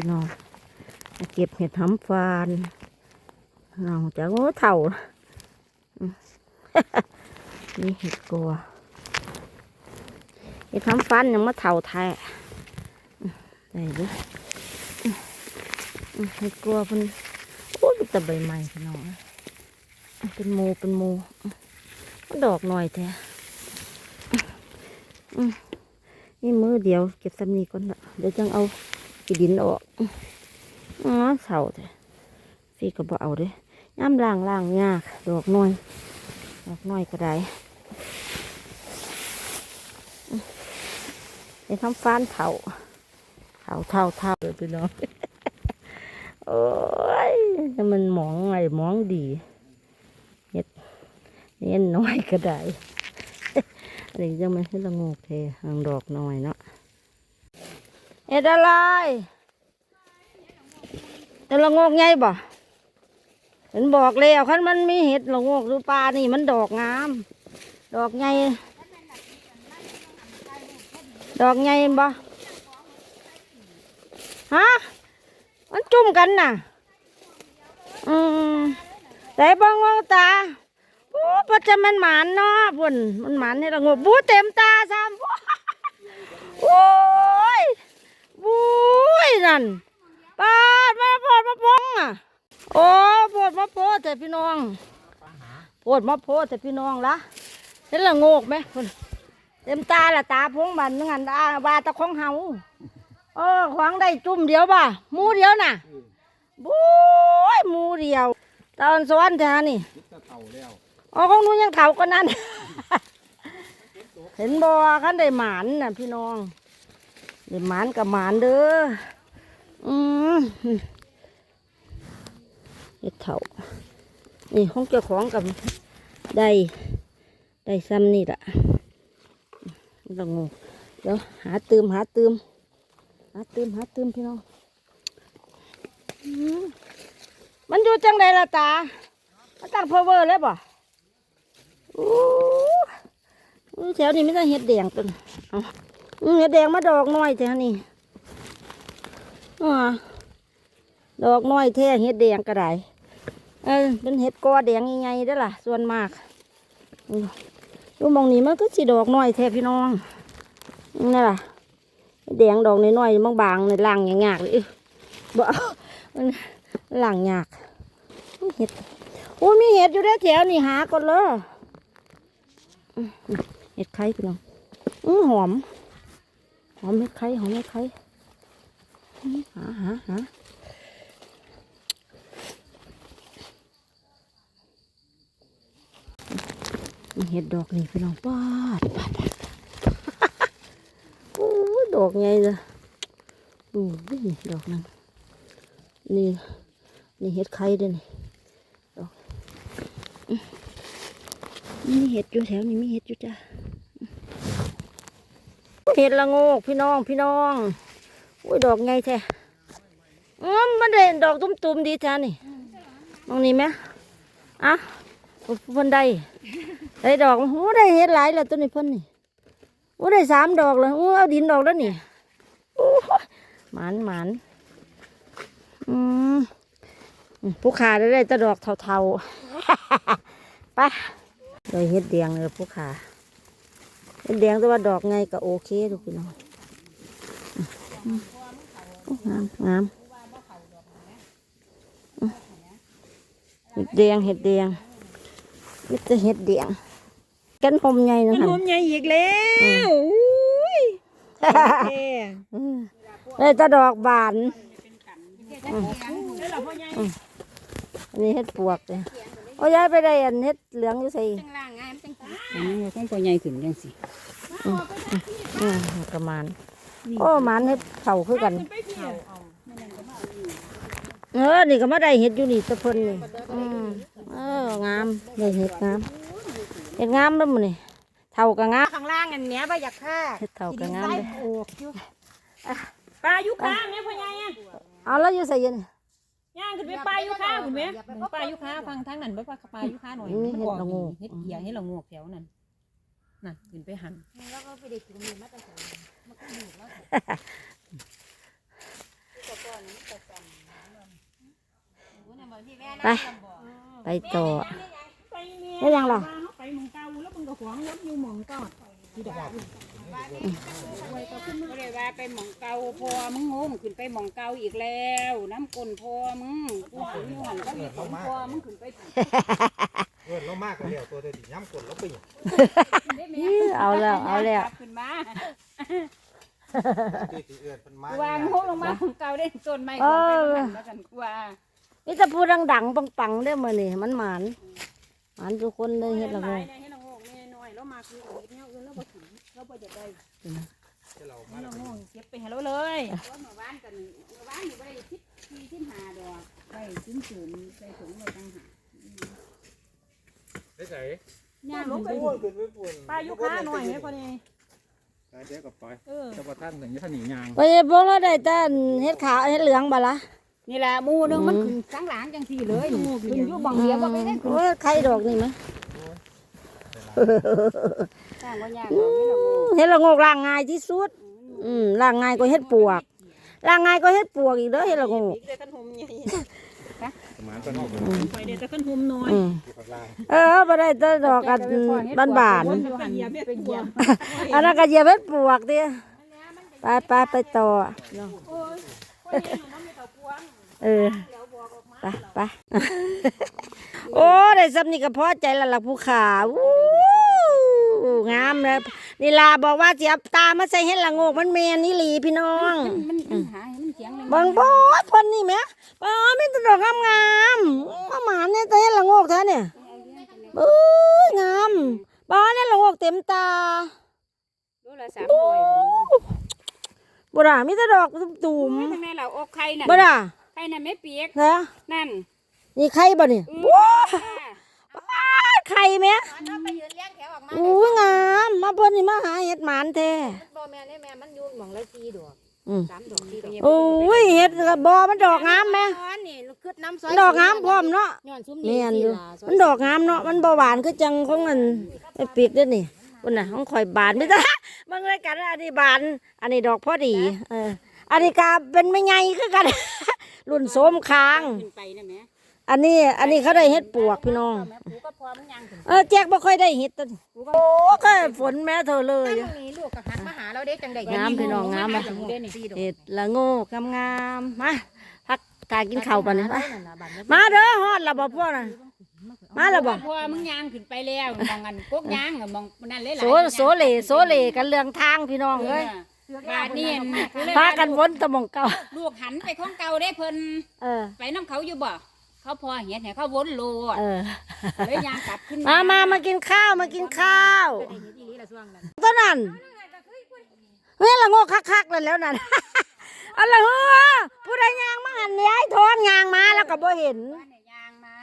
พี่น้องเก็บเห็ดหำฟานเราจะโง่เท่านี่เห็ดกัวเห็ดหำฟานยังมาเท่าแท้ได้เด้วยเห็ดกัวเป็นโอ้ยแต่ใบใหม่พี่น้องเป็นหมูเป็นหมูอืมมันดอกหน่อยแท้นี่มือเดียวเก็บสำนีก่อนละเดี๋ยวจังเอา กีดินออกอ๋อเสาแท้สีก็บ่เอาเด้ย่ำล่างล่างยากดอกน้อยดอกน้อยก็ได้อืมไปทำฟ้านเถาเถาเถาเถาเลยพี่น้องโอ้ยมันหมองไงหมองดีเห็ดเห็ดน้อยก็ได้อันนี้จะไม่ให้ละโงกเทหางดอกน้อยเนาะ เห็ดอะไรเห็ดละโงกไงบ่เห็นบอกแล้วคันมันมีเห็ดละโงกหรือปลานี่มันดอกงาม ดอกไงดอกไงบ่ฮะมันจุ่มกันน่ะ อืมแต่บางว่าตาโอ้ปัจจมันหมานเนาะพุ่นมันหมานให้เรางบบูเต็มตาซ้ำโอ้ย บุ้ยนั่นปาดมาโพดมาพงอะ โอ้โพดมาโพดแต่พี่น้องโพดมาโพดแต่พี่น้องละเห็นละโงกไหมพุ่นเต็มตาละตาพงมันงั้นตาบาตะของเฮาเออขวางได้จุ่มเดียวบ่ะหมูเดียวน่ะบุ้ยหมูเดียวตอนสวนเธอนี่จะเต่าแล้วอ๋อของหนู้นยังเถากว่านั้นเห็นบ่คันได้หมานน่ะพี่น้อง ได้หมานกับหมานเด้อ อืมเฮ็ดเถานี่ของเจ้าของกับได้ได้ซ้ำนี่แหละลองงเดี๋ยวหาเตืมหาเตืมหาเตืมหาเตืมพี่น้องมันอยู่จังใดล่ะตามันตั้งเพอเวอร์เลยป่ะอู้แถวนี้ไม่ต้เห็ดแดงตัวนี้เอาอืม เห็ดแดงมาดอกน้อยแถวนี้อ่ดอกน้อยแท้เห็ดแดงก็ได้เออเป็นเห็ดกอแดงยังไงได้ล่ะ ส่วนมากดูมองนี้มันก็สีดอกน้อยแท้พี่น้องนี่ล่ะแดงดอกน้อยๆบางๆในล่างยากๆเลยบ่มันล่างยากเห็ดโอ้มีเห็ดอยู่แถวนี่หาก่อนเลยเห็ดไข่พี่น้องอื้อหอม หอมเห็ดไข่หอมเห็ดไข่หาหาหาเห็ดดอกนี่พี่น้องปาดปาดปาดโอ้ดอกไงจ้ะโอ้ยดอกนั้นนี่นี่เห็ดไข่ด้วยนี่ดอกอื้อมีเห็ดอยู่แถวนี้มีเห็ดอยู่จ้ะ เห็ดละโงกพี่น้องพี่น้องโอ้ยดอกไงแท้อืมมันได้ดอกตุ้มๆดีจ้านี่มองนี่ไหมอะเพิ่นได้ได้ดอกโอ้ได้เห็ดหลายแล้วตัวนี้เพิ่นนี่โอ้ได้สามดอกเลยโอ้เอาดินดอกแล้วนี่โอ้หมันหมันอืมอืมผู้ขาได้ได้ตะดอกเทาๆไปได้เฮ็ดแดงเลยผู้ขา เฮ็ดแดงแต่ว่าดอกไงก็โอเคทุกพี่น้องอืมอืมงามงามอืมเห็ดแดงเห็ดแดงมิจะเห็ดแดงกันหอมใหญ่นะมันคะรวมใหญ่อีกแล้วอุ้ยโอเคอืมได้แตะดอกบานแล้วเราพ่อใหญ่อันนี้เฮ็ดปวกเลยโอ้ยายไปได้อันเฮ็ดเหลืองอยู่ใส่อันนี้เราต้องพ่อใหญ่ขึ้นจังสิ อืมประมาณ โอ้หมันเฮ็ดเข่าคือกัน เออ นี่ก็มาได้เฮ็ดอยู่นี่ตะเพิ่นนี่อืมเอองามได้เฮ็ดงามเฮ็ดงามแล้วมื้อนี่เท่าก็งามข้างล่างอันเนี้ยใบอยากฆ่าเฮ็ดเท่าก็งามเลยโอกอยู่ปลายุค้าแม่พ่อใหญ่อะเอาแล้วอยู่ใส่เย็นย่างขึ้นไปปลายุค้าคุณแม่ปลายุค้าฟังทางนั้นบ่ปลาปลายุค้าหน่อยมันออกนี่เฮ็ดเกียให้เรางวกแถวนั้น นั่นขึ้นไปหันไปไปต่อไปเมียได้ยังล่ะไปหมองเก่าแล้วมึงก็ขวางรถอยู่หมองเก่าที่ดอกไม่ได้ว่าไปหมองเก่าพอมึงงงขึ้นไปหมองเก่าอีกแล้ว น้ำกลนพอมึงกูถึงอยู่หันก็มีผลพอมึงขึ้นไปผิด เออเรามากกันแล้วตัวเดียวดิย้ำกดแล้วไปอย่างเอาแล้วเอาแล้วขึ้นมาที่ที่เอื้อนเป็นไม้วางโงลงมาหมองเก่าได้ต้นไม้ของไปแล้วกันกว่านี่จะพูดดังๆปังๆได้อมื้อนี่มันหมานหมานทุกคนเลยเฮ็ดละโงกให้เราโงกแม่น้อยแล้วมาคือเฮ็ดแนวอื่นแล้วบ่ถึงแล้วบ่จะได้ที่เรามาให้เราโง่เก็บไปให้เราเลยเพราะเมื่อวานกันเมื่อวานอยู่บ่ได้คิดที่ที่หาดอกไปชิ้นสูงใส่ถุงเราตั้งหา ได้ใส่ย่างลงไปอ้วนขึ้นไปปุ่นปลายุค้าหน่อยไหมคนนี้เดี๋ยวกับปล่อยเออจะประทันหนึ่งยี่ห้อหนียางไปพวกเราได้แต่เฮ็ดขาวเฮ็ดเหลืองบ่ล่ะนี่แหละมูนึงมันขึ้นข้างหลังจังที่เลยขึ้นอยู่บังเดียวบ่ไปได้ขึ้นโอ้ยไข่ดอกนี่มั้ยสร้างว่ายากเอาให้เราโงกเฮ็ดละโงกล้างง่ายที่สุด อืมล้างง่ายกว่าเฮ็ดปวกล้างง่ายกว่าเฮ็ดปวกอีกเด้อเฮ็ดละโงก เด็กกันหุมใหญ่ประ มาณตอนนี้ผมไปเด็กกันหุมน้อยอืมอยู่ข้างล่างเออบ่ได้แต่ดอกกันบานคนไปเหยียบไปเหยียบๆอันนั้นก็เหยียบเฮ็ดปวกติไปไปไปต่อเออไปไปโอ้ได้สำนี่ก็พอใจแล้วล่ะผู้ขาวู้ งามเลยนี่ลาบอกว่าสิเอาตามาใส่เฮ็ดละโงกมันแม่นอีหลีพี่น้องมันมันหายมันเสียงเลยเบิ่งบ่เพิ่นนี่แหมบ่มีแต่ดอกงามๆมาหมาเนี่ยแต่เฮ็ดละโงกแท้เนี่ยเอ้ยงามบ่เนี่ยละโงกเต็มตารู้ละสามร้อยบ่ด่ามีแต่ดอกตุ่มทำไมเราอกไข่น่ะๆบ่ด่าไข่น่ะไม่เปียกนะนั่นนี่ไข่บ่นี่อืมว้า ไข่แหมไปยืนเลี้ยงแถวออกมาอู้ยงาม มาเพิ่นนี่มาหาเฮ็ดหมานแท้บ่แม่นี่แม่มันอยู่หม่องละสี่ดอกอืมสามดอกสี่ดอกโอ้ยเฮ็ดก็บ่มันดอกงามแหมซ้อนนี่คือน้ำซอยดอกงามพร้อมเนาะย้อนซุ้มแม่นอยู่ล่ะซมันดอกงามเนาะมันบ่หวานคือจังของมันไอ้ปีกเด้อนี่พุ่นน่ะของข่อยบานไม่ได้มันเลยกันอันนี้บาน อันนี้ดอกพอดี เอออันนี้กาเป็นไม่ไงคือกันรุ่นโสมค้างขึ้นไปนะแม่ อันนี้อันนี้เขาได้เฮ็ดปวกพี่น้อง แม่ปูก็พอมันยังขึ้นเออแจกบ่ค่อยได้เฮ็ดตัวนี้โอ้ก็ฝนแม่เธอเลย ตั้งนี้ลูกก็หันมาหาเราได้จังได๋งามพี่น้องงามบ่ปะเด้นี่สี่ดอกเฮ็ดละโงกงามๆมาพักทากินข้าวปะเนี่ยไปนั่นน่ะบัดนี้มาเด้อฮอดและบ่พวกน่ะมาแล้วบ่พอมึงยางขึ้นไปแล้วมองกันกกยางมองนั่นเลยหลายโซโซเลโซเลกันเรื่องทางพี่น้องเอ้ยบาดนี่พากันวนตะหมองเก่าลูกหันไปของเก่าได้เพิ่นเออ ไปน้ำเขาอยู่บ่ เขาพอเห็นให้เขาวนโลอะเออ เลยยางกลับขึ้นมามามากินข้าวมากินข้าวได้เฮ็ดอีหลีละช่วงนั้นต้นนั้นเฮ้ยละโงกคักๆเลยแล้วนั่นอะไรเฮ้อผู้ใดยางมาหันย้ายทอนยางมาแล้วก็บ่เห็นบ้านเนี่ยยางมา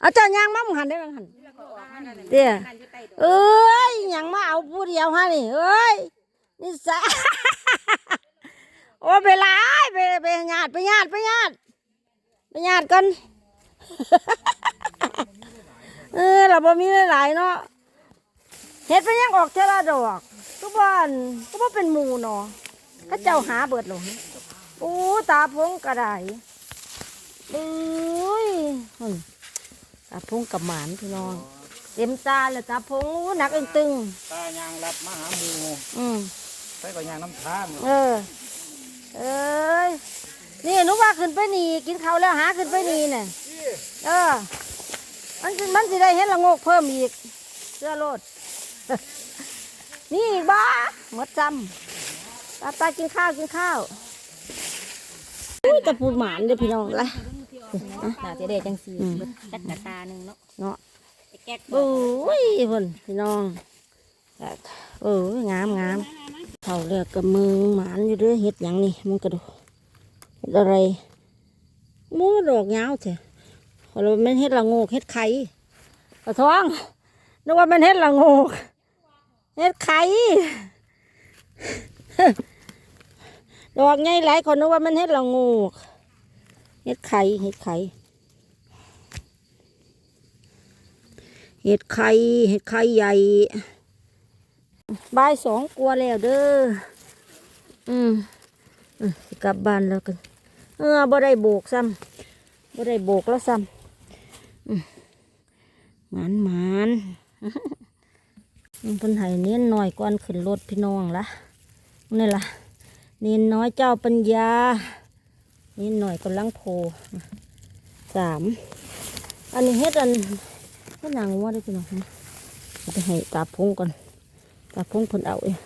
เอาเจ้ายางมามึงหันได้บังหัน แล้วก็ออกมานั่นน่ะเดี๋ยวนั่นอยู่ใต้ดอกเอ้ยหยังมาเอาผู้เดียวฮะนี่เอ้ยนี่สะ โอ้ไปหลายไปไปญาติไปญาติไปญาติไปญาติกัน เออเราบ่มีหลายๆเนาะเฮ็ดไปยังออกเทอละดอกทุกบ้านก็บ่เป็นหมู่เนาะเขาเจ้าหาเบิดหลงโอ้ตาพงกระไดเอ้ยหุ่นตาพงกับหมานพี่น้องเต็มตาเลยตาพงอู้หนักอึ้งตึงตายางรับมาหาหมูอืมใส่กับยางน้ำทางเออเอ้ยนี่หนูว่าขึ้นไปนี่กินข้าวแล้วหาขึ้นไปนี่เนี่ย เออ มันสิมันสิได้เห็นละโงกเพิ่มอีก เสื้อโลด นี่อีกบ้าหมดจำตาตากินข้าวกินข้าวอุ้ยแต่พูดหมานเด้อพี่น้องละน่าจะได้จังซี่อืมจักกะตาหนึงเนาะเนาะไอ้แก๊กโอ้ยพุ่นพี่น้องโอ้ยงามงามเท่าเรียกกับมือหมานอยู่เด้อเห็ดหยังนี่มึงกระดูเห็ดอะไรหมูดอกยาวเถอะ เราไม่นเห็ดละงกเห็ดไข่กระท้องนึกว่ามันเห็ดละงกเห็ดไข่ดอกไงหลายคนนึกว่ามันเห็ดละงกเห็ดไข่เห็ดไข่เห็ดไข่เห็ดไข่ใหญ่บ่ายสองกลัวแล้วเด้อ อืมกลับบ้านแล้วกัน เออบ่ได้โบกซ้ำบ่ได้โบกแล้วซ้ำ หมานหมานมันเพิ่นให้เน้นหน่อยก่อนขึ้นรถพี่น้องละนี่ล่ะ เน้นน้อยเจ้าปัญญา เน้นหน่อยกำลังโพสามอันนี้เฮ็ดอันเฮ็ดหนังวัวได้พี่น้องนะเอาไปให้ตาพงก่อนตาพงเพิ่นเอาเอง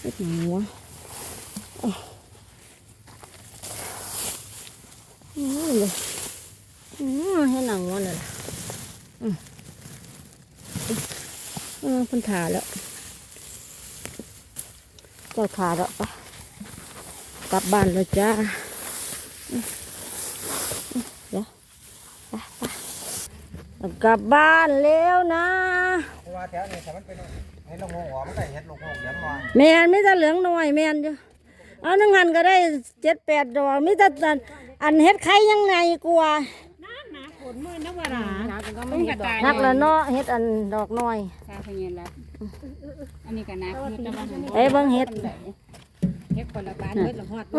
เฮ็ดหนังวัวอืมเลย อืมให้หนังวันเลยล่ะอืมอืมเพิ่นถ่าแล้วเจ้าถ่าแล้วปะกลับบ้านเลยจ้าอืมอืมเดี๋ยวไปไปกลับบ้านแล้วนะเพราะว่าแถวนี้ถ้ามันเป็นเห็ดละงงหัวมันก็เห็ดลูกงงเหลืองนอนแมนไม่แต่เหลืองหน่อยแมนอยู่เอาหนึ่งหันก็ได้เจ็ดแปดดอกมิแต่อันอันเฮ็ดไข่ยังไงกลัวฝ นมือนักวาหลาต้องกระตายนักละเนาะเฮ็ดอันดอกน้อยตาพญานแล้วอันนี้ก็นักเฮ็ดแล้วมันเอ้ยเบิ่งเฮ็ดเฮ็ดคนละบ้าทเฮ็ดละฮอดเอ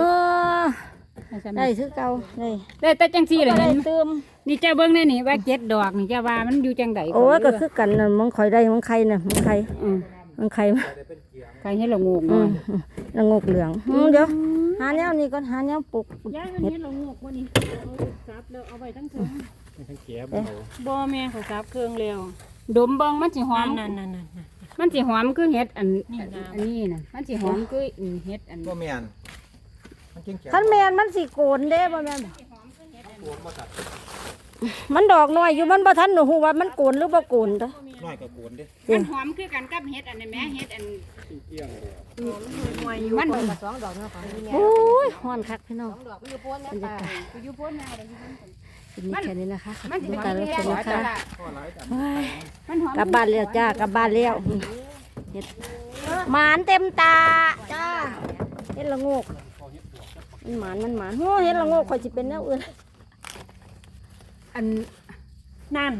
อได้คือเก่าได้ได้แต่จังซี่ก็ล่ะได้เติมนี่เจ้าเบิ่งแน่นี่ว่าเจ็ดดอกนี่เจ้าว่ามันอยู่จังไดโอ้ก็คือกันน่ะมันข่อยได้มันไข่น่ะมันไข่อืมมันไข่มาใครให้ละงงอืเนาะงกเหลืองเดี๋ยวหาแนวนี้ก่อนหาแนวปลูกย่างอันเฮ็ดนี้เรางกว่านี่ซับแล้วเอาไว้ทั้งเถิง บ่แม่เขาซับเครื่องแล้วดมเบิ่งมันสิหอมนั่นนั่นนั่นมันสิหอมคือเฮ็ดอันนี่งามอันนี้น่ะมันสิหอมคืออันเฮ็ดอันบ่แม่นมันเก่งแข็งคันแมนมันสิโกนเด้บ่แม่นบ่มันดอกน้อยอยู่มันบ่ทันหนูฮู้ว่ามันโกนหรือบ่โกนเด้อน้อยก็โกนเด้มันหอมคือกันกับเฮ็ดอันนี้แม่เฮ็ดอันมันสองดอกเนาะของพี่แม่โอ้ยฮ้อนคักพี่น้องดอกมันอยู่พ้นแม่ป่าอยู่พ้นแนวเลย คลิปนี้แค่นี้นะคะขอบมันคุสิณหอการมรับคือชเฮ็ดมนะคะเฮ้ยมันหอมกลับบ้านแล้วจ้ากลับบ้านแล้วอืมเฮ็ดหมานเต็มตาจ้าเฮ็ดละโงกมันหมานมันหมานโอ้เฮ็ดละโงกข่อยสิเป็นแนวอื่นอันนั่น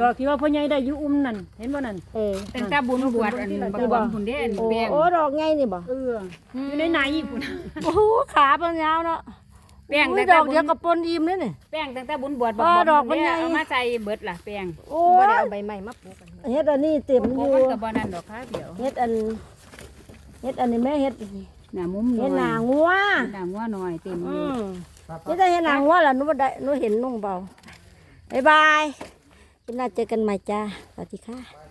ดอกที่ว่าพ่อใหญ่ได้อยู่อุ้มนั่นเห็นบ่นั่นเออตั้งแต่บุญบวชอันบักบวชบุญเด้อันโอ้แป้งโอ้ดอกไงนี่บ่เอออยู่ในไหนพุ่นโอ้โหขาเพิ่นยาวเนาะ แป้งอุ้ตั้ยงดแต่อกบุเดียวญกับปนอิ่มเลยนี่ แป้งตั้งแต่บุญบวชอ๋อดอกมันใหญ่ เอามาใส่เบิดล่ะแป้งโอ้บ่ได้ยเอาใบใหม่มาปลูกกันเฮ็ดอันนี้เต็มโอ้อยู่มันก็บ่นั่นดอกค่ะเดี๋ยวเฮ็ดอันเฮ็ดอันนี้แม่เฮ็ดหน้ามุมเฮ็ดอยหนางัวหน้างัวหน่อยเต็มออืยู่มนี่แต่เฮ็ดหนางัวล่ะหนูบ่ได้หนูเห็นนุ่งเบาบ๊ายบายเป็นหน้าเจอกันใหม่จ้าสวัสดีค่ะ